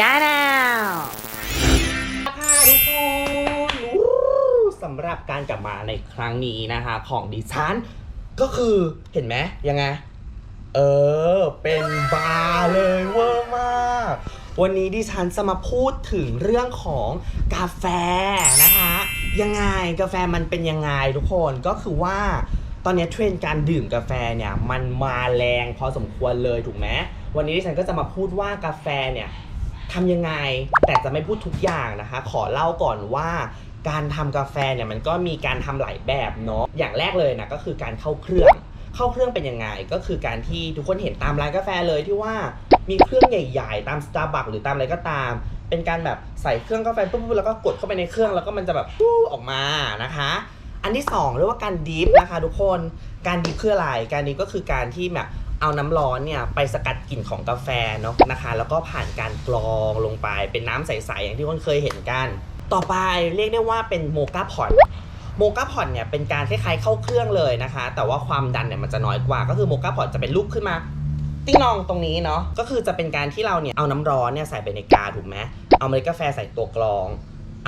ราชาแนลค่ะทุกคนสำหรับการกลับมาในครั้งนี้นะคะ ของดิฉันก็คือเห็นไหมยังไง เออ เป็นบาร์เลยเวอร์มาก วันนี้ดิฉันจะมาพูดถึงเรื่องของกาแฟนะคะ ยังไงกาแฟมันเป็นยังไงทุกคนก็คือว่าตอนนี้เทรนด์การดื่มกาแฟเนี่ย มันมาแรงพอสมควรเลยถูกไหมวันนี้ดิฉันก็จะมาพูดว่ากาแฟเนี่ย ทำยังไง แต่จะไม่พูดทุกอย่างนะคะ ขอเล่าก่อนว่าการทำกาแฟเนี่ยมันก็มีการทำหลายแบบเนาะ อย่างแรกเลยนะก็คือการเข้าเครื่อง เข้าเครื่องเป็นยังไง ก็คือการที่ทุกคนเห็นตามร้านกาแฟเลยที่ว่ามีเครื่องใหญ่ๆ ตาม Starbucks หรือตามอะไรก็ตาม เป็นการแบบใส่เครื่องกาแฟปุ๊บๆแล้วก็กดเข้าไปในเครื่องแล้วก็มันจะแบบปู้ออกมานะคะ อันที่สองเรียกว่าการดิฟนะคะทุกคน การดิฟคืออะไร การดิฟก็คือการที่แบบ เอาน้ำร้อนเนี่ยไปสกัดกลิ่นของกาแฟเนาะนะคะ แล้วก็ผ่านการกรองลงไปเป็นน้ำใส ๆ อย่างที่คนเคยเห็นกัน ต่อไปเรียกได้ว่าเป็นโมกาพอตโมกาพอตเนี่ยเป็นการคล้ายๆเข้าเครื่องเลยนะคะ แต่ว่าความดันเนี่ยมันจะน้อยกว่า ก็คือโมกาพอตจะเป็นรูปขึ้นมา ติ้งนองตรงนี้เนาะก็คือจะเป็นการที่เราเนี่ยเอาน้ำร้อนเนี่ยใส่ไปในกาถูกไหมเอาเมล็ดกาแฟใส่ตัวกรอง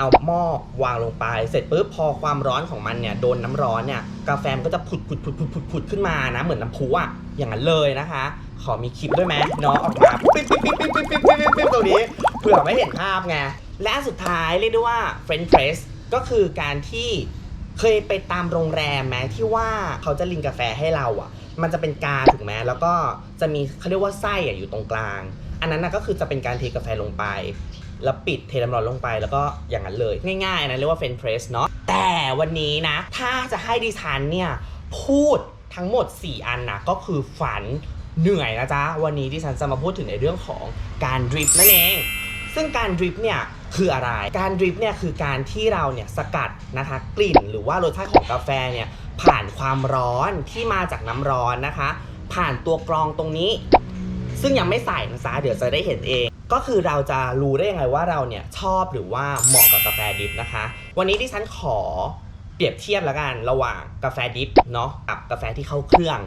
เอาหม้อวางลงไป เสร็จปุ๊บพอความร้อนของมันเนี่ยโดนน้ำร้อนเนี่ยกาแฟมันก็จะผุดผุดผุดผุดผุดผุดขึ้นมานะเหมือนน้ำพุอะอย่างนั้นเลยนะคะ ขอมีคลิปด้วยไหมเนาะออกมาปิ๊บปิ๊บปิ๊บปิ๊บปิ๊บปิ๊บปิ๊บปิ๊บตรงนี้เผื่อไม่เห็นภาพไงและสุดท้ายเรียกได้ว่า French press ก็คือการที่เคยไปตามโรงแรมไหมที่ว่าเขาจะลิงกาแฟให้เราอะ มันจะเป็นกาถูกไหมแล้วก็จะมีเขาเรียกว่าไส้อะอยู่ตรงกลาง อันนั้นนะก็คือจะเป็นการเทกาแฟลงไป แล้วปิดเทน้ำร้อนลงไปแล้วก็อย่างนั้นเลย ง่ายๆนะเรียกว่าเฟนเพรสเนาะแต่วันนี้นะ ถ้าจะให้ดิฉันเนี่ย พูดทั้งหมด 4 อันนะก็คือฝันเหนื่อยนะจ๊ะ วันนี้ดิฉันจะมาพูดถึงในเรื่องของการดริปนั่นเอง ซึ่งการดริปเนี่ยคืออะไร การดริปเนี่ยคือการที่เราเนี่ยสกัดนะคะกลิ่นหรือว่ารสชาติของกาแฟเนี่ยผ่านความร้อนที่มาจากน้ำร้อนนะคะ ผ่านตัวกรองตรงนี้ ซึ่งยังไม่ใส่นะจ๊ะเดี๋ยวจะได้เห็นเอง ก็คือเราจะรู้ได้ยังไงว่าเราเนี่ยชอบหรือว่าเหมาะกับกาแฟดิบนะคะ วันนี้ที่ฉันขอเปรียบเทียบแล้วกันระหว่างกาแฟดิบเนาะกับกาแฟที่เข้าเครื่อง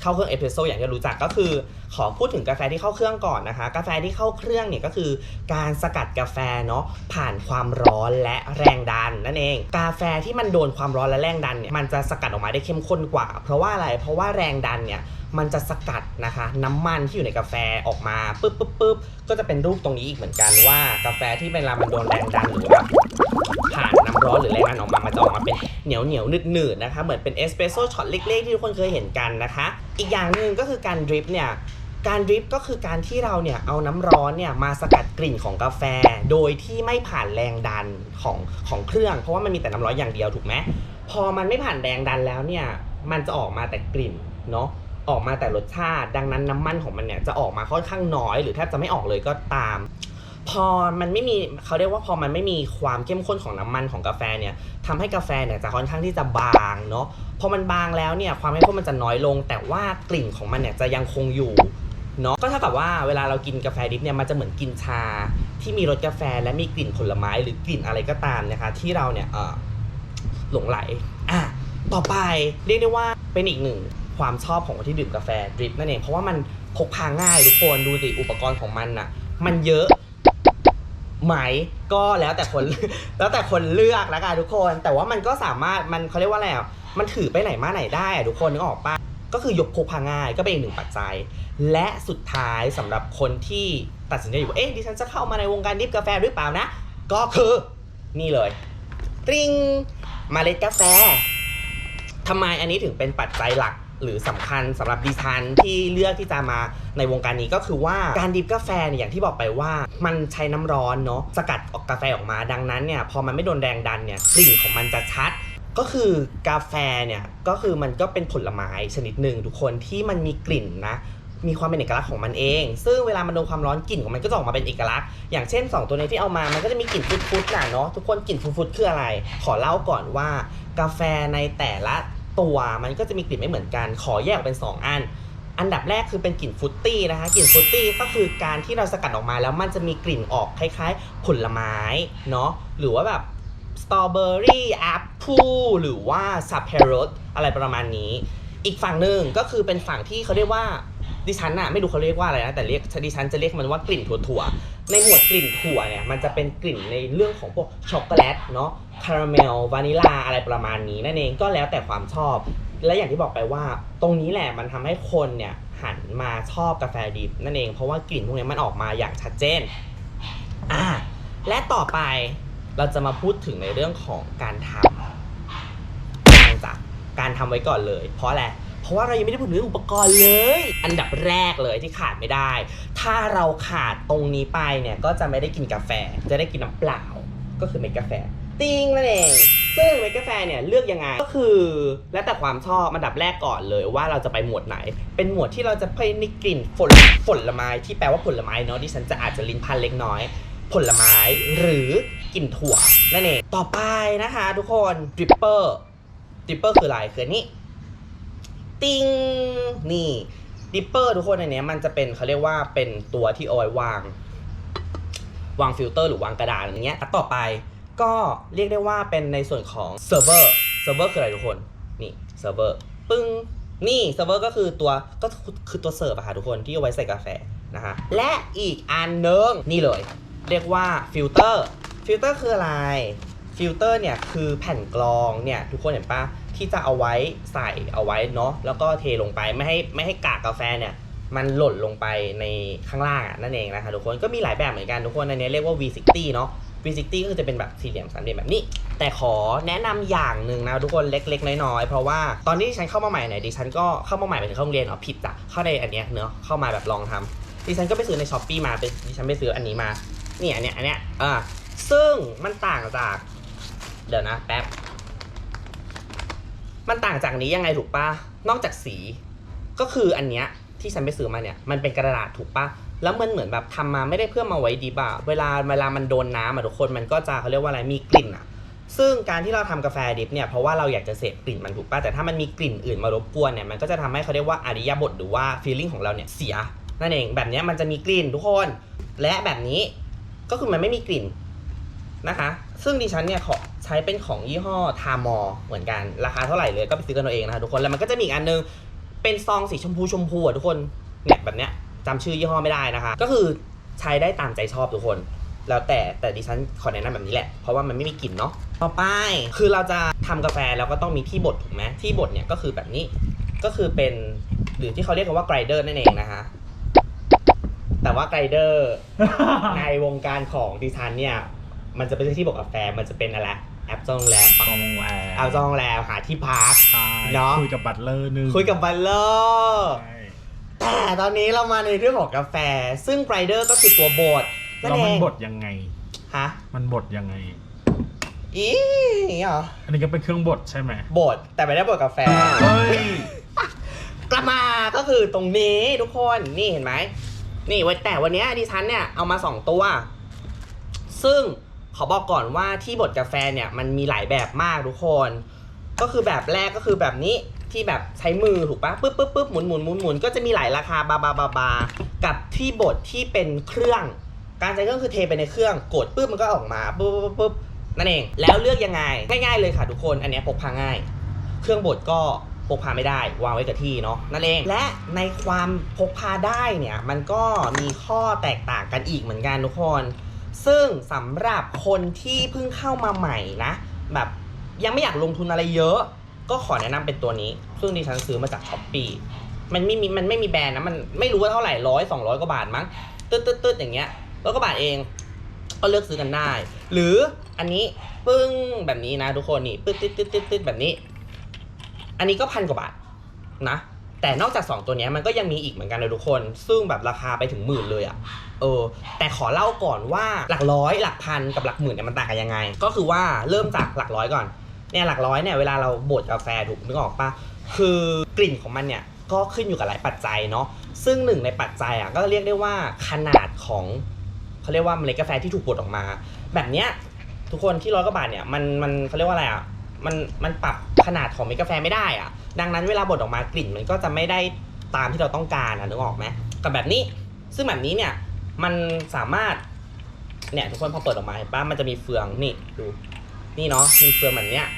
เข้าเครื่องเอสเปรสโซ่อย่างที่รู้จักก็คือ ขอพูดถึงกาแฟที่เข้าเครื่องก่อนนะคะ กาแฟที่เข้าเครื่องเนี่ยก็คือ การสกัดกาแฟเนาะผ่านความร้อนและแรงดันนั่นเอง กาแฟที่มันโดนความร้อนและแรงดันเนี่ยมันจะสกัดออกมาได้เข้มข้นกว่า เพราะว่าอะไรเพราะว่าแรงดันเนี่ยมันจะสกัดนะคะ น้ำมันที่อยู่ในกาแฟออกมาปุ๊บปุ๊บปุ๊บก็จะเป็นรูปตรงนี้อีกเหมือนกันว่า กาแฟที่เวลามันโดนแรงดันหรือว่าผ่าน ร้อนหรือแรงดันออกมามันจะออกมาเป็นเหนียวเหนียวๆหนืดนะคะเหมือนเป็นเอสเปรสโซ่ช็อตเล็ก ๆ ที่ทุกคนเคยเห็นกันนะคะ อีกอย่างหนึ่งก็คือการดริปเนี่ยการดริปก็คือการที่เราเนี่ยเอาน้ำร้อนเนี่ยมาสกัดกลิ่นของกาแฟ โดยที่ไม่ผ่านแรงดันของของเครื่อง เพราะว่ามันมีแต่น้ำร้อนอย่างเดียวถูกไหมพอมันไม่ผ่านแรงดันแล้วเนี่ยมันจะออกมาแต่กลิ่นเนาะออกมาแต่รสชาติ ดังนั้นน้ำมันของมันเนี่ยจะออกมาค่อนข้างน้อย หรือแทบจะไม่ออกเลยก็ตาม พอมันไม่มีเขาเรียกว่าพอมันไม่มีความเข้มข้นของน้ำมันของกาแฟเนี่ยทำให้กาแฟเนี่ยจะค่อนข้างที่จะบางเนาะพอมันบางแล้วเนี่ยความเข้มข้นมันจะน้อยลง แต่ว่ากลิ่นของมันเนี่ยจะยังคงอยู่เนาะก็เท่ากับว่าเวลาเรากินกาแฟดิบเนี่ยมันจะเหมือนกินชา ที่มีรสกาแฟและมีกลิ่นผลไม้หรือกลิ่นอะไรก็ตามนะคะ ที่เราเนี่ยเออหลงไหลอะต่อไปเรียกได้ว่าเป็นอีกหนึ่งความชอบของคนที่ดื่มกาแฟดริปนั่นเองเพราะว่ามันพกพาง่ายทุกคนดูสิอุปกรณ์ของมันน่ะมันเยอะ ไหมก็แล้วแต่คน แล้วแต่คนเลือกแล้วกันทุกคน แต่ว่ามันก็สามารถมันเขาเรียกว่าอะไรอะมันถือไปไหนมาไหนได้อะทุกคนนึกออกปะก็คือยกพกพาง่ายก็เป็นอีกหนึ่งปัจจัย และสุดท้ายสำหรับคนที่ตัดสินใจอยู่ว่าเอ๊ะดิฉันจะเข้ามาในวงการดิฟกาแฟหรือเปล่านะ ก็คือนี่เลยริงเมล็ดกาแฟทำไมอันนี้ถึงเป็นปัจจัยหลัก หรือสำคัญสำหรับดิฉันที่เลือกที่จะมาในวงการนี้ก็คือว่าการดิฟกาแฟเนี่ยอย่างที่บอกไปว่า มันใช้น้ำร้อนเนาะสกัดออกกาแฟออกมาดังนั้นเนี่ยพอมันไม่โดนแรงดันเนี่ยกลิ่นของมันจะชัดก็คือกาแฟเนี่ยก็คือมันก็เป็นผลไม้ชนิดหนึ่งทุกคนที่มันมีกลิ่นนะมีความเป็นเอกลักษณ์ของมันเอง ซึ่งเวลามันโดนความร้อนกลิ่นของมันก็จะออกมาเป็นเอกลักษณ์ อย่างเช่น 2 ตัวนี้ที่เอามา มันก็จะมีกลิ่นฟุดๆน่ะเนาะ ทุกคนกลิ่นฟุดๆคืออะไร ขอเล่าก่อนว่ากาแฟในแต่ละ ตัวมันก็จะมีกลิ่นไม่เหมือนกัน ขอแยกออกเป็น 2 อัน อันดับแรกคือเป็นกลิ่นฟรุตตี้นะคะกลิ่นฟรุตตี้ก็คือการที่เราสกัดออกมาแล้วมันจะมีกลิ่นออกคล้ายๆ ผลไม้เนาะหรือว่าแบบสตรอเบอรี่แอปเปิลหรือว่าซาเพรสอะไรประมาณนี้ อีกฝั่งหนึ่งก็คือเป็นฝั่งที่เขาเรียกว่าดิฉันน่ะไม่รู้เขาเรียกว่าอะไรนะแต่เรียกดิฉันจะเรียกมันว่ากลิ่นถั่วๆ ในหมวดกลิ่นถั่วเนี่ยมันจะเป็นกลิ่นในเรื่องของพวกช็อกโกแลตเนาะคาราเมลวานิลาอะไรประมาณนี้นั่นเองก็แล้วแต่ความชอบ และอย่างที่บอกไปว่า ตรงนี้แหละมันทำให้คนเนี่ยหันมาชอบกาแฟดิบนั่นเอง เพราะว่ากลิ่นพวกนี้มันออกมาอย่างชัดเจนอ่าและต่อไปเราจะมาพูดถึงในเรื่องของการทำต่างจากการทำไว้ก่อนเลย เพราะอะไร เพราะว่าเรายังไม่ได้พูดถึงอุปกรณ์เลย อันดับแรกเลยที่ขาดไม่ได้ ถ้าเราขาดตรงนี้ไปเนี่ยก็จะไม่ได้กินกาแฟ จะได้กินน้ำเปล่า ก็คือเม็ดกาแฟติ้งนั่นเองซึ่งเมกาแฟเนี่ยเลือกยังไงก็คือ แล้วแต่ความชอบอันดับแรกก่อนเลยว่าเราจะไปหมวดไหน เป็นหมวดที่เราจะไปในกลิ่นฝนฝนไม้ที่แปลว่าผลไม้เนาะดิฉันจะอาจจะลิ้นพันเล็กน้อย ผลไม้หรือกลิ่นถั่วนั่นเองต่อไปนะคะ ทุกคนดริปเปอร์ดริปเปอร์คืออะไรคือนนี้ ติงนี่ดิปเปอร์ทุกคนในนี้มันจะเป็นเขาเรียกว่าเป็นตัวที่เอาไว้วาง วางฟิลเตอร์หรือวางกระดาษอย่างเงี้ยต่อไปก็เรียกได้ว่าเป็นในส่วนของเซิร์ฟเวอร์เซิร์ฟเวอร์คืออะไรทุกคน นี่เซิร์ฟเวอร์ปึ้งนี่เซิร์ฟเวอร์ก็คือตัวก็คือตัวเสิร์ฟอะค่ะทุกคนที่เอาไว้ใส่กาแฟนะฮะและอีกอันหนึงนี่เลย เรียกว่าฟิลเตอร์ฟิลเตอร์คืออะไร ฟิลเตอร์เนี่ยคือแผ่นกรองเนี่ยทุกคนเห็นปะที่จะเอาไว้ใส่เอาไว้เนาะแล้วก็เทลงไปไม่ให้ไม่ให้กากกาแฟเนี่ยมันหล่นลงไปในข้างล่างนั่นเองนะคะทุกคนก็มีหลายแบบเหมือนกันทุกคนอันนี้เรียกว่า V60 เนาะ V60 ก็คือจะเป็นแบบสี่เหลี่ยมสามเหลี่ยมแบบนี้ แต่ขอแนะนำอย่างหนึ่งนะทุกคนเล็กๆน้อยๆเพราะว่าตอนที่ฉันเข้ามาใหม่เนี่ยดิฉันก็เข้ามาใหม่ไปถึงเข้าโรงเรียนอ๋อผิดจ้ะเข้าในอันเนี้ยเนอะเข้ามาแบบลองทำดิฉันก็ไปซื้อในช้อปปีมาไปดิฉันไปซื้ออันนี้มาเนี่ยอันเนี้ยอันเนี้ยอ่าซึ่งมันต่างจาก เดี๋ยวนะแป๊บ มันต่างจากนี้ยังไงถูกปะนอกจากสี ก็คืออันเนี้ยที่ฉันไปซื้อมาเนี่ย มันเป็นกระดาษถูกปะแล้วมันเหมือนแบบทำมาไม่ได้เพื่อมาไว้ดีบอะเวลาเวลามันโดนน้ำอะทุกคนมันก็จะเขาเรียกว่าอะไรมีกลิ่นอะซึ่งการที่เราทำกาแฟดิบเนี่ยเพราะว่าเราอยากจะเสพกลิ่นมันถูกปะแต่ถ้ามันมีกลิ่นอื่นมารบกวนเนี่ยมันก็จะทำให้เขาเรียกว่าอริยบทหรือว่าฟีลลิ่งของเราเนี่ยเสียนั่นเองแบบนี้มันจะมีกลิ่นทุกคน และแบบนี้ก็คือมันไม่มีกลิ่นนะคะ ซึ่งดิฉันเนี่ยขอ ใช้เป็นของยี่ห้อทามอเหมือนกัน ราคาเท่าไหร่เลยก็ไปซื้อกันเอาเองนะคะทุกคนแล้วมันก็จะมีอีกอันนึงเป็นซองสีชมพูชมพูอะทุกคนเนี่ยแบบเนี้ยจำชื่อยี่ห้อไม่ได้นะคะ ก็คือใช้ได้ตามใจชอบทุกคน แล้วแต่แต่ดิฉันขอแนะนำแบบนี้แหละ เพราะว่ามันไม่มีกลิ่นเนาะต่อไปคือเราจะทำกาแฟแล้วก็ต้องมีที่บดถูกไหมที่บดเนี่ยก็คือแบบนี้ก็คือเป็นหรือที่เขาเรียกกันว่าไกรเดอร์นั่นเองนะคะแต่ว่าไกรเดอร์ในวงการของดิฉันเนี่ย มันจะไม่ใช่ที่บอกกาแฟมันจะเป็นอะไร แอปจองโรงแรมจองโรงแรมเอาจองโรงแรมหาที่พัก ใช่เนอะคุยกับบัตเลอร์หนึงคุยกับบัลเลอร์ใช่แต่ตอนนี้เรามาในเรื่องของกาแฟ ซึ่งไกรเดอร์ก็คือตัวบดนั่นแล้วเอมันงบดยังไง ฮะมันบดยังไง อีเหรออันนี้ก็เป็นเครื่องบดใช่ไหมบดแต่ไม่ได้บดกาแฟ เฮ้ยกลับมาก็คือตรงนี้ทุกคนนี่เห็นไหมนี่ไว้แต่วันเนี้ยดิฉันเนี่ยเอามาสองตัว ซึ่ง ขอบอกก่อนว่าที่บดกาแฟเนี่ยมันมีหลายแบบมากทุกคน ก็คือแบบแรกก็คือแบบนี้ที่แบบใช้มือถูกปะปึ๊บปึ๊บปึ๊บหมุนหมุนหมุนหมุนก็จะมีหลายราคาบาบาบาบากับที่บดที่เป็นเครื่อง การใช้เครื่องคือเทไปในเครื่องกดปึ๊บมันก็ออกมาปึ๊บปึ๊บปึ๊บนั่นเองแล้วเลือกยังไงง่ายๆเลยค่ะทุกคนอันนี้พกพาง่าย เครื่องบดก็พกพาไม่ได้วางไว้กับที่เนาะนั่นเองและในความพกพาได้เนี่ยมันก็มีข้อแตกต่างกันอีกเหมือนกันทุกคน ซึ่งสำหรับคนที่เพิ่งเข้ามาใหม่นะ แบบยังไม่อยากลงทุนอะไรเยอะ ก็ขอแนะนำเป็นตัวนี้ ซึ่งดิฉันซื้อมาจากช้อปปีมันไม่มีมันไม่มีแบรนด์นะมันไม่รู้ว่าเท่าไหร่ร้อยสองร้อยกว่าบาทมั้งตึ๊ดตึ๊ดตึ๊ดอย่างเงี้ยร้อยกว่าบาทเองก็เลือกซื้อกันได้ หรืออันนี้ปึ้งแบบนี้นะทุกคนนี่ตึ๊ดตึ๊ดตึ๊ดตึ๊ดตึ๊ดแบบนี้ อันนี้ก็พันกว่าบาทนะ แต่นอกจาก 2 ตัวนี้มันก็ยังมีอีกเหมือนกันเลยทุกคน ซึ่งแบบราคาไปถึงหมื่นเลยอะ่ะเออแต่ขอเล่าก่อนว่าหลักร้อยหลักพันกับหลักหมื่นเนี่ยมันต่างกันยังไง ก็คือว่าเริ่มจากหลักร้อยก่อนเนี่ยหลักร้อยเนี่ยเวลาเราบดกาแฟถูกนึกออกปะคือกลิ่นของมันเนี่ยก็ขึ้นอยู่กับหลายปัจจัยเนาะซึ่งหนึ่งในปัจจัยอะก็เรียกได้ว่าขนาดของเขาเรียกว่าเมล็ดกาแฟที่ถูกบดออกมา แบบเนี้ยทุกคนที่ร้อยกว่าบาทเนี่ยมันมันเขาเรียกว่าอะไรอะมันมันปรับ ขนาดของเม็ดกาแฟไม่ได้อะดังนั้นเวลาบดออกมากลิ่นมันก็จะไม่ได้ตามที่เราต้องการอะนึกออกไหมกับแบบนี้ ซึ่งแบบนี้เนี่ยมันสามารถเนี่ยทุกคนพอเปิดออกมาเห็นปะมันจะมีเฟืองนี่ดูนี่เนาะมีเฟืองแบบเนี้ย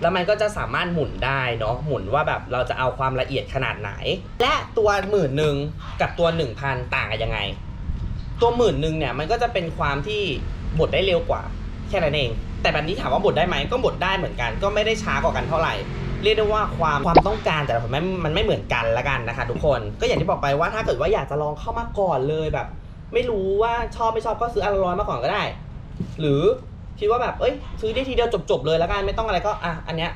แล้วมันก็จะสามารถหมุนได้เนาะหมุนว่าแบบเราจะเอาความละเอียดขนาดไหน และตัวหมื่นหนึ่งกับตัวหนึ่งพันต่างกันยังไง ตัวหมื่นหนึ่งเนี่ยมันก็จะเป็นความที่บดได้เร็วกว่า แค่นั้นเอง แต่แบบนี้ถามว่าบดได้ไหมก็บดได้เหมือนกัน ก็ไม่ได้ช้ากว่ากันเท่าไหร่ เรียกได้ว่าความความต้องการแต่ละคนมันมันไม่เหมือนกันละกันนะคะ ทุกคนก็อย่างที่บอกไปว่าถ้าเกิดว่าอยากจะลองเข้ามาก่อนเลยแบบ ไม่รู้ว่าชอบไม่ชอบก็ซื้ออันละร้อยมาก่อนก็ได้ หรือคิดว่าแบบเอ้ย ซื้อได้ทีเดียวจบๆเลยแล้วกันไม่ต้องอะไรก็อะอันเนี้ย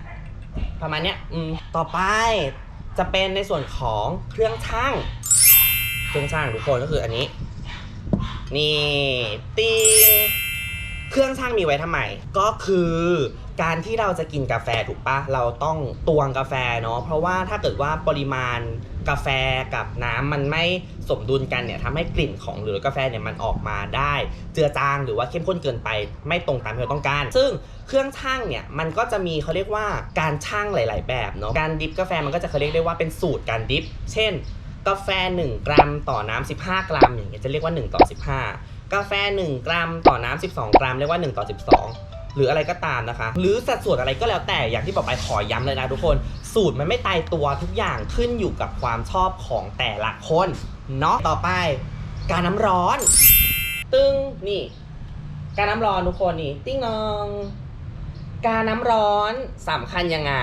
ประมาณเนี้ยอืมต่อไปจะเป็นในส่วนของเครื่องช่าง เครื่องช่างทุกคนก็คืออันนี้ นี่ติง เครื่องช่างมีไว้ทำไม ก็คือการที่เราจะกินกาแฟถูกปะเราต้องตวงกาแฟเนาะเพราะว่าถ้าเกิดว่าปริมาณกาแฟกับน้ำมันไม่สมดุลกันเนี่ยทำให้กลิ่นของหรือกาแฟเนี่ยมันออกมาได้ เจือจางหรือว่าเข้มข้นเกินไป ไม่ตรงตามที่เราต้องการ ซึ่งเครื่องช่างเนี่ยมันก็จะมีเขาเรียกว่าการช่างหลาย ๆ แบบเนาะการดิฟกาแฟมันก็จะเขาเรียกได้ว่าเป็นสูตรการดิฟเช่น กาแฟ 1 กรัม ต่อน้ำ15 กรัมอย่างเงี้ยจะเรียกว่า 1 ต่อ 15 กาแฟ 1 กรัม ต่อน้ำ12 กรัม เรียกว่า 1 ต่อ 12 หรืออะไรก็ตามนะคะ หรือสัดส่วนอะไรก็แล้วแต่อย่างที่บอกไปขอย้ำเลยนะทุกคน สูตรมันไม่ตายตัวทุกอย่างขึ้นอยู่กับความชอบของแต่ละคนเนาะต่อไป การน้ำร้อน ตึ้งนี่ การน้ำร้อนทุกคนนี่ ติ้งนอง การน้ำร้อนสำคัญยังไง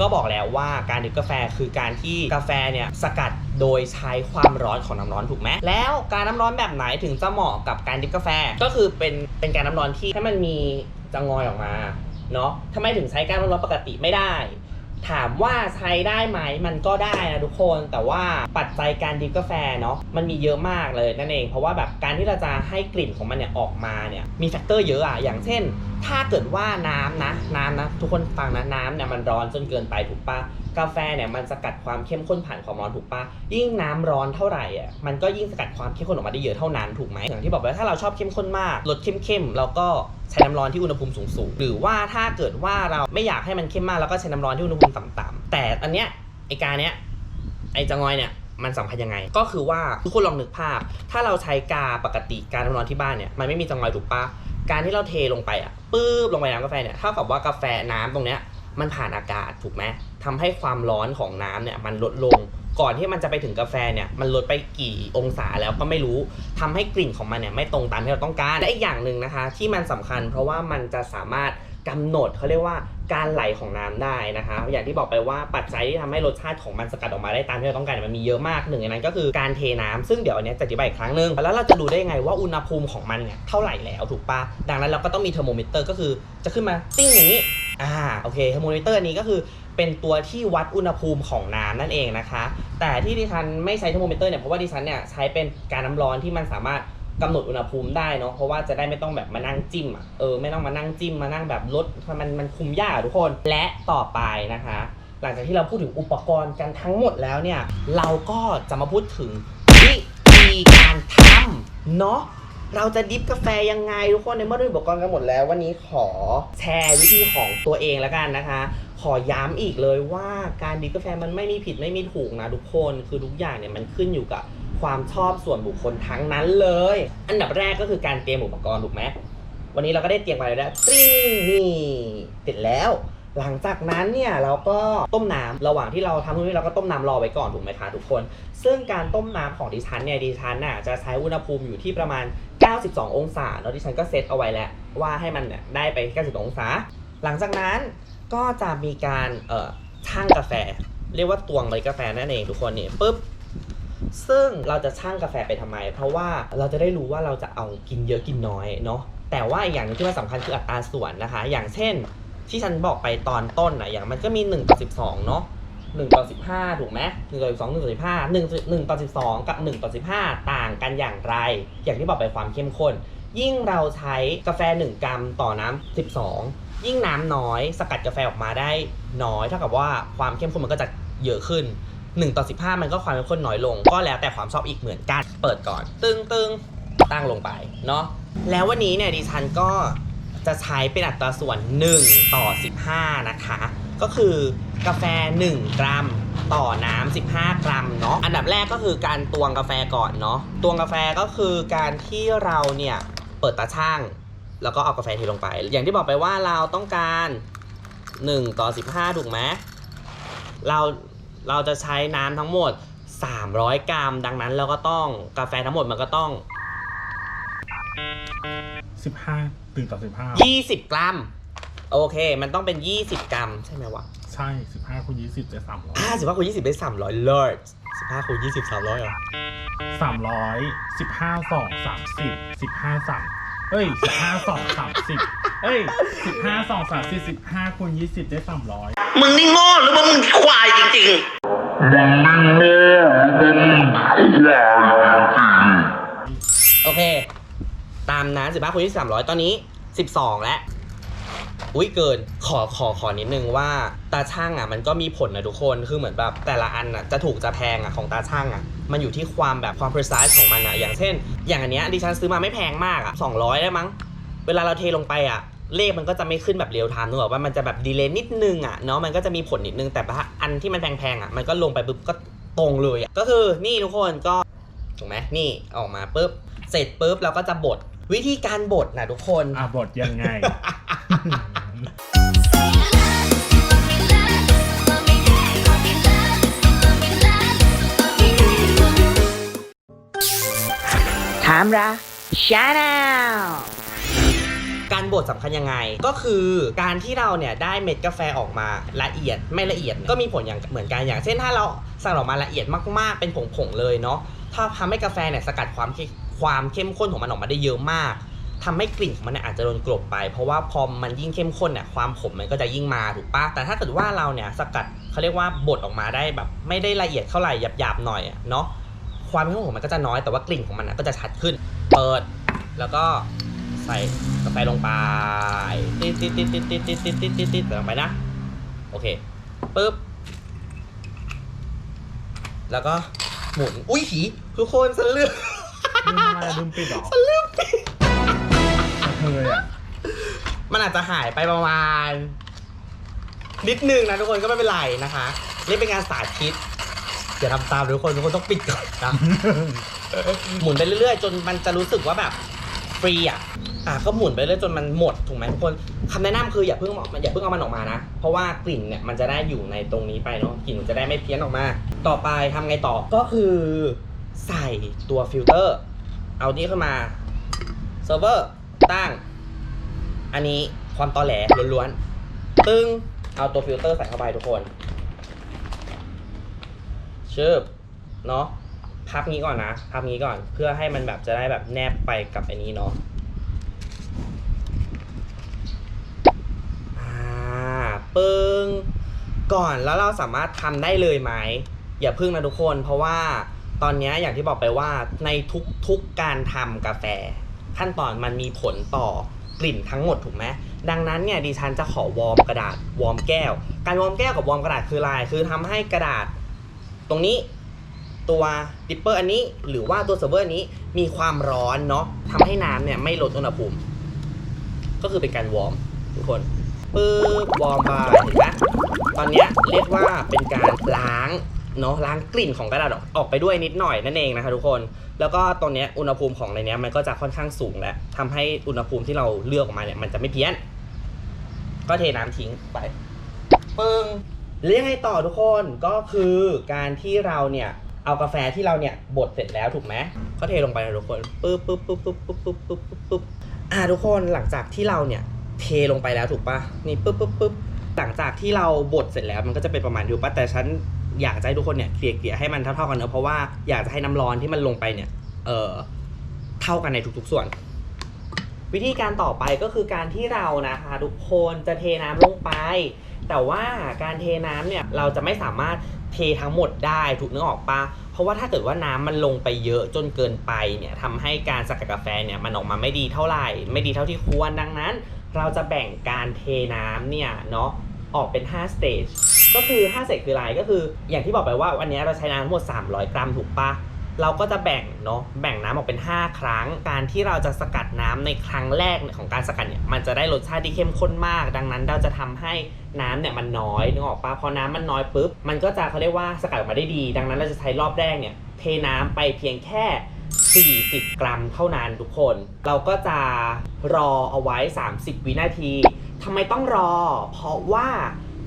ก็บอกแล้วว่าการดิบกาแฟคือการที่กาแฟเนี่ยสกัดโดยใช้ความร้อนของน้ำร้อนถูกไหมแล้วการน้ำร้อนแบบไหนถึงจะเหมาะกับการดิบกาแฟก็คือเป็นเป็นการน้ำร้อนที่ให้มันมีจะงอยออกมาเนาะทำไมถึงใช้การน้ำร้อนปกติไม่ได้ ถามว่าใช้ได้ไหมมันก็ได้นะทุกคนแต่ว่าปัจจัยการดิบกาแฟเนาะมันมีเยอะมากเลยนั่นเอง เพราะว่าแบบการที่เราจะให้กลิ่นของมันเนี่ยออกมาเนี่ยมีแฟกเตอร์เยอะอะอย่างเช่น ถ้าเกิดว่าน้ำนะน้ำนะทุกคนฟังนะน้ำเนี่ยมันร้อนจนเกินไปถูกปะ กาแฟเนี่ยมันสกัดความเข้มข้นผ่านความร้อนถูกปะยิ่งน้ำร้อนเท่าไหร่อะมันก็ยิ่งสกัดความเข้มข้นออกมาได้เยอะเท่านั้นถูกไหมอย่างที่บอกไปว่าถ้าเราชอบเข้มข้นมากรสเข้มๆเราก็ใช้น้ำร้อนที่อุณหภูมิสูงๆหรือว่าถ้าเกิดว่าเราไม่อยากให้มันเข้มมากเราก็ใช้น้ำร้อนที่อุณหภูมิต่ำๆแต่อันเนี้ยไอการเนี้ยไอจงอยเนี่ยมันสำคัญยังไง ก็คือว่าทุกคนลองนึกภาพ ถ้าเราใช้กาปกติการน้ำร้อนที่บ้านเนี่ยมันไม่มีจงอยถูกปะการที่เราเทลงไปอะปื๊บลงไปน้ำกาแฟเนี่ยเท่ากับว่ากาแฟน้ำตรงเนี้ยมันผ่านอากาศถูกไหม ทำให้ความร้อนของน้ำเนี่ยมันลดลง ก่อนที่มันจะไปถึงกาแฟเนี่ยมันลดไปกี่องศาแล้วก็ไม่รู้ทำให้กลิ่นของมันเนี่ยไม่ตรงตามที่เราต้องการ และอีกอย่างหนึ่งนะคะ ที่มันสำคัญเพราะว่ามันจะสามารถกำหนดเขาเรียกว่าการไหลของน้ำได้นะคะ อย่างที่บอกไปว่าปัจจัยที่ทำให้รสชาติของมันสกัดออกมาได้ตามที่เราต้องการมันมีเยอะมากหนึ่งในนั้นก็คือการเทน้ำซึ่งเดี๋ยวอันนี้จะอธิบายอีกครั้งหนึ่งแล้วเราจะดูได้ยังไงว่าอุณหภูมิของมันเนี่ยเท่าไหร่แล้วถูกปะดังนั้นเราก็ต้องมีเทอร์โมมิเตอร์ก็คือจะขึ้นมาติ้งอย่างนี้อ่าโอเคเทอร์โมมิเตอร์นี้ก็คือ เป็นตัวที่วัดอุณหภูมิของน้ำนั่นเองนะคะ แต่ที่ดิฉันไม่ใช้เทอร์โมมิเตอร์เนี่ยเพราะว่าดิฉันเนี่ยใช้เป็นการน้ำร้อนที่มันสามารถกำหนดอุณหภูมิได้เนาะเพราะว่าจะได้ไม่ต้องแบบมานั่งจิ้มอะเออไม่ต้องมานั่งจิ้มมานั่งแบบลดมันมันคุมยากทุกคนและต่อไปนะคะ หลังจากที่เราพูดถึงอุปกรณ์กันทั้งหมดแล้วเนี่ย เราก็จะมาพูดถึงวิธีการทำเนาะเราจะดิฟกาแฟยังไงทุกคนในเมื่อเรามีอุปกรณ์กันหมดแล้ว วันนี้ขอแชร์วิธีของตัวเองแล้วกันนะคะ ขอย้ำอีกเลยว่าการดิฟกาแฟมันไม่มีผิดไม่มีถูกนะทุกคนคือทุกอย่างเนี่ยมันขึ้นอยู่กับความชอบส่วนบุคคลทั้งนั้นเลย อันดับแรกก็คือการเตรียมอุปกรณ์ถูกไหมวันนี้เราก็ได้เตรียมมาแล้วตริ้งนี่ติดแล้ว หลังจากนั้นเนี่ยเราก็ต้มน้ำระหว่างที่เราทำทุกนี้เราก็ต้มน้ำรอไว้ก่อนถูกไหมคะทุกคน ซึ่งการต้มน้ำของดิฉันเนี่ยดิฉันน่ะจะใช้อุณหภูมิอยู่ที่ประมาณ 92 องศาแล้วดิฉันก็เซตเอาไว้แล้วว่าให้มันเนี่ยได้ไป 92 องศา หลังจากนั้น ก็จะมีการเอ่อชั่งกาแฟ เรียกว่าตวงเล็ดกาแฟนั่นเองทุกคนนี่ปุ๊บซึ่งเราจะชั่งกาแฟไปทำไม เพราะว่าเราจะได้รู้ว่าเราจะเอากินเยอะกินน้อยเนาะแต่ว่าอย่างนึงที่มันสำคัญคืออัตราส่วนนะคะ อย่างเช่น ที่ฉันบอกไปตอนต้นนะอย่างมันก็มี1ต่อ12เนาะ1ต่อ15 ถูกไหม1ต่อ12 1ต่อ15 1 1ต่อ12กับ1ต่อ15ต่างกันอย่างไร อย่างที่บอกไปความเข้มข้น ยิ่งเราใช้กาแฟ 1 กรัมต่อน้ำ12 ยิ่งน้ำน้อยสกัดกาแฟออกมาได้น้อยเท่ากับว่าความเข้มข้นมันก็จะเยอะขึ้น1ต่อ15 มันก็ความเข้มข้นน้อยลง ก็แล้วแต่ความชอบอีกเหมือนกัน เปิดก่อน ตึงตึงตั้งลงไปเนาะแล้ววันนี้เนี่ยดิฉันก็จะใช้เป็นอัตราส่วน 1 ต่อ 15 นะคะ ก็คือกาแฟ 1 กรัม ต่อน้ำ15 กรัมเนาะอันดับแรกก็คือการตวงกาแฟก่อนเนาะตวงกาแฟก็คือการที่เราเนี่ยเปิดตาช่าง แล้วก็เอากาแฟเทลงไป อย่างที่บอกไปว่าเราต้องการ 1 ต่อ 15 ถูกไหมเราเราจะใช้น้ำทั้งหมด 300 กรัม ดังนั้นเราก็ต้องกาแฟทั้งหมดมันก็ต้อง สิบห้าตื่นต่อสิบห้า20 กรัม โอเค มันต้องเป็น 20 กรัม ใช่ไหมวะใช่สิบห้าคูณยี่สิบจะสามร้อยอ่าสิบห้าคูณยี่สิบได้สามร้อยเลิศสิบห้าคูณยี่สิบสามร้อยเหรอ สามร้อยสิบห้าสองสามสิบสิบห้าสาม เอ้ยสิบห้าสองสามสิบเอ้ยสิบห้าสองสามสิบสิบห้าคูณยี่สิบได้สามร้อยมึงนี่โง่หรือว่ามึงควายจริงๆโอเค ตามนั้นสิบห้าคูณยี่สิบสามร้อยตอนนี้สิบสองแล้ว อุ้ยเกินขอขอขอนิดนึงว่าตาช่างอะมันก็มีผลนะทุกคนคือเหมือนแบบแต่ละอันอะจะถูกจะแพงอะของตาช่างอะมันอยู่ที่ความแบบความ precise ของมันอะอย่างเช่น อย่างอันเนี้ยดิฉันซื้อมาไม่แพงมากอะสองร้อยได้มั้ง เวลาเราเทลงไปอะเลขมันก็จะไม่ขึ้นแบบเรียลไทม์นึกออกว่ามันจะแบบดีเลย์นิดนึงอะเนาะมันก็จะมีผลนิดนึงแต่ว่าอันที่มันแพงๆอะมันก็ลงไปปุ๊บก็ตรงเลยอะก็คือนี่ทุกคนก็ถูกไหมนี่ออกมาปุ๊บเสร็จปุ๊บเราก็จะบด วิธีการบดนะทุกคน อะบทยังไงถามระชาแนลการบดสำคัญยังไง ก็คือการที่เราเนี่ยได้เม็ดกาแฟออกมาละเอียดไม่ละเอียดเนี่ยก็มีผลอย่างเหมือนกันอย่างเช่นถ้าเราสั่งออกมาละเอียดมากๆเป็นผงๆเลยเนาะถ้าทำให้กาแฟเนี่ยสกัดความเข้ ความเข้มข้นของมันออกมาได้เยอะมากทำให้กลิ่นของมันเนี่ยอาจจะโดนกลบไป เพราะว่าพอมันยิ่งเข้มข้นเนี่ยความขมมันก็จะยิ่งมาถูกปะแต่ถ้าเกิดว่าเราเนี่ยสกัดเขาเรียกว่าบดออกมาได้แบบ ไม่ได้ละเอียดเท่าไหร่หยาบๆหน่อยเนาะความเข้มข้นของมันก็จะน้อยแต่ว่ากลิ่นของมันก็จะชัดขึ้น เปิดแล้วก็ใส่กาแฟลงไปติดติดติดติดติดติดติดติดติดติดลงไปนะโอเคปึ๊บแล้วก็หมุน อุ้ยหีทุกคนสลือ ลืมปิดเหรอลืมปิดเธออะมันอาจจะหายไปประมาณ นิดนึงนะทุกคนก็ไม่เป็นไรนะคะนี่เป็นงานสาธิตอย่าทำตามทุกคนทุกคนต้องปิดก่อนนะหมุนไปเรื่อยๆ จนมันจะรู้สึกว่าแบบฟรีอะอะก็หมุนไปเรื่อยจนมันหมดถูกไหมทุกคนคำแนะนำคืออย่าเพิ่งเอาอย่าเพิ่งเอามันออกมานะ เพราะว่ากลิ่นเนี่ยมันจะได้อยู่ในตรงนี้ไปเนาะกลิ่นมันจะได้ไม่เพี้ยนออกมา ต่อไปทำไงต่อก็คือใส่ตัวฟิลเตอร์ เอานี้ขึ้นมาเซิร์ฟเวอร์ตั้ง อันนี้ความตอแหลล้วนๆ ตึงเอาตัวฟิลเตอร์ใส่เข้าไปทุกคนชืบเนาะพับงี้ก่อนนะพับงี้ก่อนเพื่อให้มันแบบจะได้แบบแนบไปกับอันนี้เนาะปึ้งก่อนแล้วเราสามารถทำได้เลยไหมอย่าพึ่งนะทุกคนเพราะว่า ตอนนี้อย่างที่บอกไปว่าในทุกๆการทำกาแฟ ขั้นตอนมันมีผลต่อกลิ่นทั้งหมดถูกไหมดังนั้นเนี่ยดิฉันจะขอวอร์มกระดาษวอร์มแก้ว การวอร์มแก้วกับวอร์มกระดาษคืออะไรคือทำให้กระดาษ ตรงนี้ตัวดิปเปอร์อันนี้หรือว่าตัวเซิร์ฟเวอร์นี้มีความร้อนเนาะทำให้น้ำเนี่ยไม่ลดอุณหภูมิ ก็คือเป็นการวอร์มทุกคนปึ๊บวอร์มไปเห็นไหมตอนนี้เรียกว่าเป็นการล้าง เนาะล้างกลิ่นของกระดาษออกไปด้วยนิดหน่อยนั่นเองนะคะทุกคน แล้วก็ตอนเนี้ยอุณหภูมิของในเนี้ยมันก็จะค่อนข้างสูงแล้วทำให้อุณหภูมิที่เราเลือกออกมาเนี่ยมันจะไม่เพี้ยน ก็เทน้ำทิ้งไปปึ้งเรียกให้ต่อทุกคนก็คือการที่เราเนี่ยเอากาแฟที่เราเนี่ยบดเสร็จแล้วถูกไหมก็เทลงไปนะทุกคนปึ๊บปึ๊บปึ๊บปึ๊บปึ๊บปึ๊บปึ๊บปึ๊บปึ๊บอ่าทุกคนหลังจากที่เราเนี่ยเทลงไปแล้วถูกปะนี่ปึ๊บปึ๊บปึ๊บหลังจากที่เราบดเสร็จแล้วมันก็จะเป็นประมาณอยู่ปะแต่ฉัน อยากจะให้ทุกคนเนี่ยเกลี่ยเกลี่ยให้มันเท่าๆกันเนอะเพราะว่าอยากจะให้น้ำร้อนที่มันลงไปเนี่ยเออเท่ากันในทุกๆส่วน วิธีการต่อไปก็คือการที่เรานะคะทุกคนจะเทน้ำลงไป แต่ว่าการเทน้ำเนี่ยเราจะไม่สามารถเททั้งหมดได้ถูกนึกออกปะเพราะว่าถ้าเกิดว่าน้ำมันลงไปเยอะจนเกินไปเนี่ยทำให้การสกัดกาแฟเนี่ยมันออกมาไม่ดีเท่าไหร่ ไม่ดีเท่าที่ควรดังนั้น เราจะแบ่งการเทน้ำเนี่ยเนาะ ออกเป็น 5 stage ก็คือ 5 stage คืออะไรก็คือ อย่างที่บอกไปว่าวันนี้เราใช้น้ำทั้งหมด 300 กรัมถูกปะเราก็จะแบ่งเนาะแบ่งน้ำออกเป็น 5 ครั้ง การที่เราจะสกัดน้ำในครั้งแรกของการสกัดเนี่ยมันจะได้รสชาติที่เข้มข้นมาก ดังนั้นเราจะทำให้น้ำเนี่ยมันน้อยนึกออกปะพอน้ำมันน้อยปุ๊บมันก็จะเขาเรียกว่าสกัดออกมาได้ดี ดังนั้นเราจะใช้รอบแรกเนี่ยเทน้ำไปเพียงแค่ 40 กรัมเท่านั้นทุกคน เราก็จะรอเอาไว้ 30 วินาที ทำไมต้องรอ เพราะว่า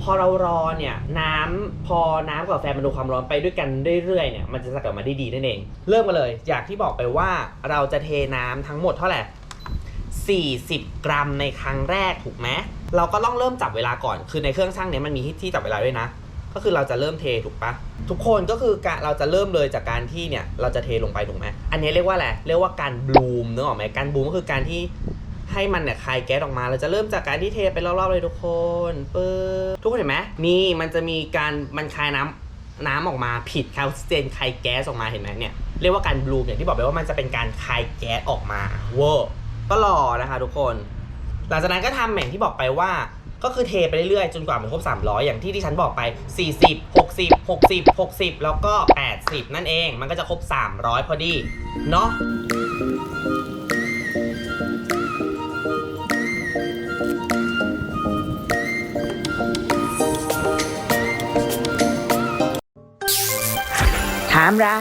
พอเรารอเนี่ยน้ำพอน้ำกับกาแฟมันดูความร้อนไปด้วยกันเรื่อยๆเนี่ยมันจะสกัดออกมาได้ดีนั่นเอง เริ่มกันเลย อยางที่บอกไปว่าเราจะเทน้ำทั้งหมดเท่าไหร่40 กรัมในครั้งแรกถูกไหมเราก็ต้องเริ่มจับเวลาก่อน คือในเครื่องช่างเนี้ยมันมีที่จับเวลาด้วยนะ ก็คือเราจะเริ่มเทถูกปะทุกคนก็คือเราจะเริ่มเลยจากการที่เนี่ยเราจะเทลงไปถูกไหมอันนี้เรียกว่าอะไรเรียกว่าการบลูมนึกออกไหมการบลูมก็คือการที่ ให้มันเนี่ยคายแก๊สออกมา เราจะเริ่มจากการที่เทไปรอบๆเลยทุกคนปึ๊บทุกคนเห็นไหมนี่มันจะมีการมันคายน้ำน้ำออกมาผิดคายออกซิเจนคายแก๊สออกมาเห็นไหมเนี่ยเรียกว่าการบลูมอย่างที่บอกไปว่ามันจะเป็นการคายแก๊สออกมาเวอร์ก็รอนะคะทุกคน หลังจากนั้นก็ทำอย่างที่บอกไปว่าก็คือเทไปเรื่อยๆ จนกว่ามันครบ 300 อย่างที่ที่ฉันบอกไป 40 60 60 60 แล้วก็ 80 นั่นเอง มันก็จะครบ 300 พอดี เนาะามระ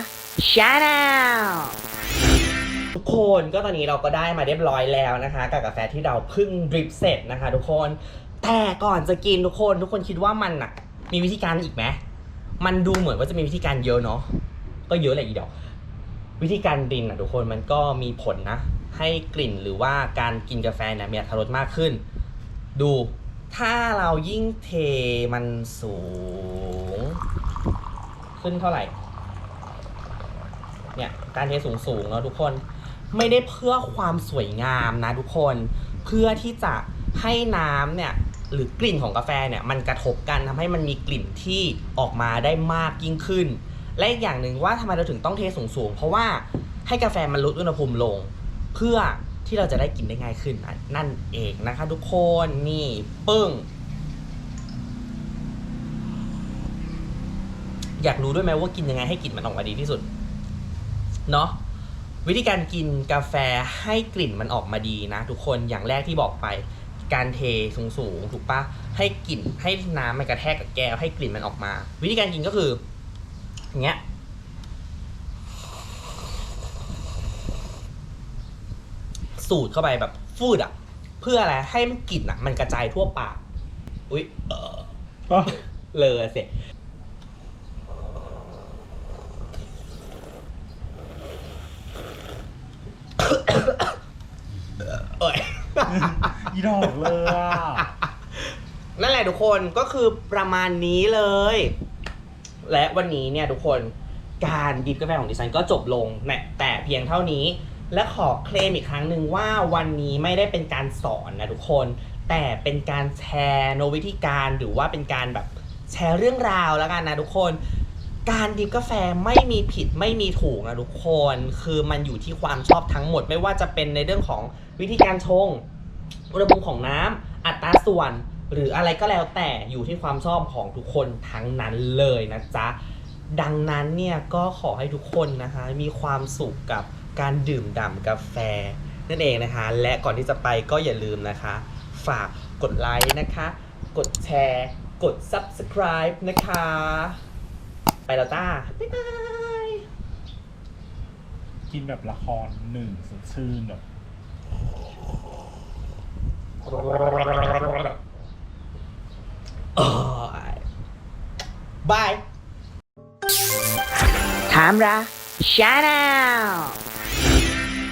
ชาแนลทุกคนก็ตอนนี้เราก็ได้มาเรียบร้อยแล้วนะคะ กับกาแฟที่เราเพิ่งดริปเสร็จนะคะ ทุกคนแต่ก่อนจะกินทุกคน ทุกคนคิดว่ามันอะมีวิธีการอีกไหมมันดูเหมือนว่าจะมีวิธีการเยอะเนาะก็เยอะแหละอีเดอกวิธีการดินอะทุกคนมันก็มีผลนะ ให้กลิ่นหรือว่าการกินกาแฟเนี่ยมีอรรถรสมากขึ้น ดูถ้าเรายิ่งเทมันสูง ขึ้นเท่าไหร่ เนี่ยการเทสูงสูงเนาะทุกคนไม่ได้เพื่อความสวยงามนะทุกคน เพื่อที่จะให้น้ำเนี่ยหรือกลิ่นของกาแฟเนี่ยมันกระทบกันทำให้มันมีกลิ่นที่ออกมาได้มากยิ่งขึ้น และอีกอย่างหนึ่งว่าทำไมเราถึงต้องเทสูงๆเพราะว่าให้กาแฟมันลดอุณหภูมิลง เพื่อที่เราจะได้กินได้ง่ายขึ้นนั่นนั่นเองนะคะ ทุกคนนี่ปึ้งอยากรู้ด้วยไหมว่ากินยังไงให้กลิ่นมันออกมาดีที่สุด เนาะวิธีการกินกาแฟให้กลิ่นมันออกมาดีนะ ทุกคนอย่างแรกที่บอกไป การเทสูงๆถูกปะให้กลิ่นให้น้ำมันกระแทกกับแก้วให้กลิ่นมันออกมา วิธีการกินก็คืออย่างเงี้ยสูดเข้าไปแบบฟูดอะเพื่ออะไรให้มันกลิ่นอะมันกระจายทั่วปาก อุ้ยเออก็เลยเสร็จ เอ้ยอีดอกเลยอะนั่นแหละทุกคนก็คือประมาณนี้เลย และวันนี้เนี่ยทุกคนการดิบกาแฟของดิฉันก็จบลงแน่แต่เพียงเท่านี้ และขอเคลมอีกครั้งหนึ่งว่าวันนี้ไม่ได้เป็นการสอนนะทุกคน แต่เป็นการแชร์โนวิธีการหรือว่าเป็นการแบบแชร์เรื่องราวแล้วกันนะทุกคน การดิบกาแฟไม่มีผิดไม่มีถูกนะทุกคน คือมันอยู่ที่ความชอบทั้งหมด ไม่ว่าจะเป็นในเรื่องของวิธีการชงอุณหภูมิของน้ำอัตราส่วน หรืออะไรก็แล้วแต่อยู่ที่ความชอบของทุกคนทั้งนั้นเลยนะจ๊ะดังนั้นเนี่ยก็ขอให้ทุกคนนะคะมีความสุขกับการดื่มด่ำกาแฟ นั่นเองนะคะ และก่อนที่จะไปก็อย่าลืมนะคะ ฝากกดไลค์นะคะ กดแชร์ กด subscribe นะคะ แล้วจ้า บ๊ายบาย กินแบบละครหนึ่งสดชื่นแบบบายถามระชาแนล